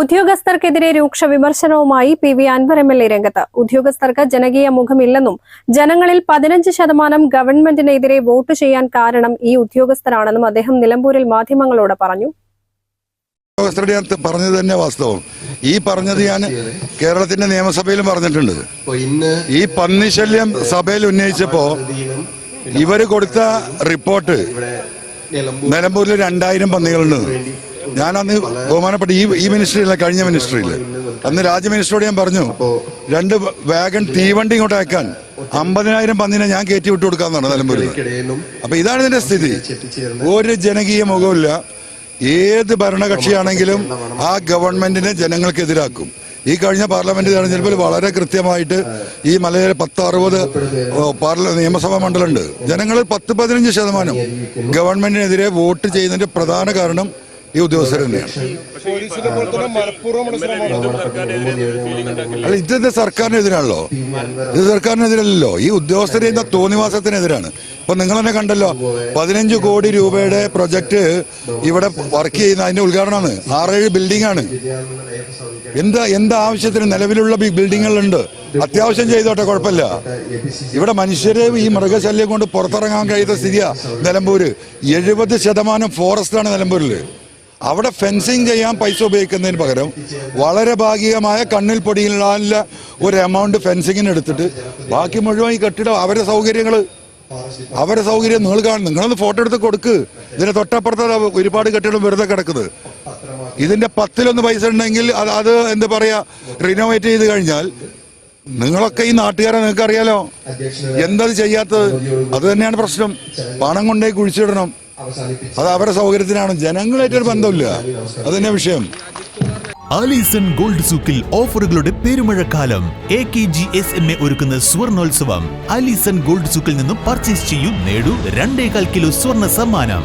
ഉദ്യോഗസ്ഥർക്കെതിരെ രൂക്ഷ വിമർശനവുമായി P V Anvar M L A രംഗത്ത്. ഉദ്യോഗസ്ഥർക്ക് ജനകീയ മുഖമില്ലെന്നും ജനങ്ങളിൽ പതിനഞ്ച് ശതമാനം ഗവൺമെന്റിനെതിരെ വോട്ട് ചെയ്യാൻ കാരണം ഈ ഉദ്യോഗസ്ഥരാണെന്നും അദ്ദേഹം നിലമ്പൂരിൽ മാധ്യമങ്ങളോട് പറഞ്ഞു. ഉദ്യോഗസ്ഥരുടെ അടുത്ത് പറഞ്ഞത് തന്നെ വാസ്തവം. ഈ പറഞ്ഞത് ഞാൻ കേരളത്തിന്റെ നിയമസഭയിലും പറഞ്ഞിട്ടുണ്ട്. ഈ പന്നിശല്യം സഭയിൽ ഉന്നയിച്ചപ്പോ ഇവർ കൊടുത്ത റിപ്പോർട്ട് നിലമ്പൂരിൽ രണ്ടായിരം പന്നികളുണ്ട്. ഞാൻ അന്ന് ബഹുമാനപ്പെട്ട ഈ ഈ മിനിസ്ട്രിയില്ല കഴിഞ്ഞ മിനിസ്ട്രിയിൽ അന്ന് രാജ്യ മിനിസ്റ്ററോട് ഞാൻ പറഞ്ഞു രണ്ട് വാഗൺ തീവണ്ടി ഇങ്ങോട്ട് അയക്കാൻ അമ്പതിനായിരം പന്നിനെ ഞാൻ കയറ്റി വിട്ടു കൊടുക്കാന്നാണ് നിലമ്പൂരിൽ അപ്പൊ ഇതാണ് ഇതിന്റെ സ്ഥിതി. ഒരു ജനകീയ മുഖമില്ല ഏത് ഭരണകക്ഷിയാണെങ്കിലും ആ ഗവൺമെന്റിനെ ജനങ്ങൾക്കെതിരാക്കും ഈ കഴിഞ്ഞ പാർലമെന്റ് തെരഞ്ഞെടുപ്പിൽ വളരെ കൃത്യമായിട്ട് ഈ മലയിലെ പത്ത് അറുപത് നിയമസഭാ മണ്ഡലമുണ്ട്. ജനങ്ങൾ പത്ത് പതിനഞ്ച് ശതമാനം ഗവൺമെന്റിനെതിരെ വോട്ട് ചെയ്യുന്നതിന്റെ പ്രധാന കാരണം ഈ ഉദ്യോഗസ്ഥർ തന്നെയാണ്. അല്ല ഇത് സർക്കാരിനെതിരാണല്ലോ. ഇത് സർക്കാരിനെതിരല്ലോ ഈ ഉദ്യോഗസ്ഥർ ചെയ്യുന്ന തോന്നിവാസത്തിനെതിരാണ്. ഇപ്പൊ നിങ്ങൾ തന്നെ കണ്ടല്ലോ പതിനഞ്ച് കോടി രൂപയുടെ പ്രൊജക്ട് ഇവിടെ വർക്ക് ചെയ്യുന്ന അതിന്റെ ഉദ്ഘാടനമാണ്. ആറേഴ് ബിൽഡിംഗ് ആണ് എന്താ എന്താ ആവശ്യത്തിന് നിലവിലുള്ള ബിൽഡിങ്ങുകളുണ്ട്? അത്യാവശ്യം ചെയ്തോട്ടെ കുഴപ്പമില്ല. ഇവിടെ മനുഷ്യരെ ഈ മൃഗശല്യം കൊണ്ട് പുറത്തിറങ്ങാൻ കഴിയാത്ത സ്ഥിതിയാ നിലമ്പൂര്. എഴുപത് ശതമാനം ഫോറസ്റ്റ് ആണ് നിലമ്പൂരിൽ അവിടെ ഫെൻസിങ് ചെയ്യാൻ പൈസ ഉപയോഗിക്കുന്നതിന് പകരം വളരെ ഭാഗികമായ കണ്ണിൽ പൊടിയിലുള്ള ഒരു എമൗണ്ട് ഫെൻസിങ്ങിന് എടുത്തിട്ട് ബാക്കി മുഴുവൻ ഈ കെട്ടിടം അവരുടെ സൗകര്യങ്ങൾ അവരുടെ സൗകര്യം നിങ്ങൾ കാണും. നിങ്ങളൊന്ന് ഫോട്ടോ എടുത്ത് കൊടുക്ക്. ഇതിന്റെ തൊട്ടപ്പുറത്ത് ഒരുപാട് കെട്ടിടം വെറുതെ കിടക്കുന്നത്. ഇതിന്റെ പത്തിലൊന്ന് പൈസ ഉണ്ടെങ്കിൽ അത് അത് എന്താ പറയാ റിനോവേറ്റ് ചെയ്ത് കഴിഞ്ഞാൽ നിങ്ങളൊക്കെ ഈ നാട്ടുകാരെ നിങ്ങൾക്ക് അറിയാലോ എന്തത് ചെയ്യാത്തത്? അത് തന്നെയാണ് പ്രശ്നം. പണം കൊണ്ടേ കുഴിച്ചിടണം. അത് അവരുടെ സൗകര്യത്തിനാണ്. ജനങ്ങളായിട്ടൊരു ബന്ധമില്ല. അതന്നെ വിഷയം. ആലീസൺ ഗോൾഡ് സൂക്കിൽ ഓഫറുകളുടെ പെരുമഴക്കാലം. A K G S M A ഒരുക്കുന്ന സ്വർണോത്സവം. ആലീസൺ ഗോൾഡ് സൂക്കിൽ നിന്നും പർച്ചേസ് ചെയ്യൂ നേടൂ രണ്ടേകാൽ കിലോ സ്വർണ സമ്മാനം.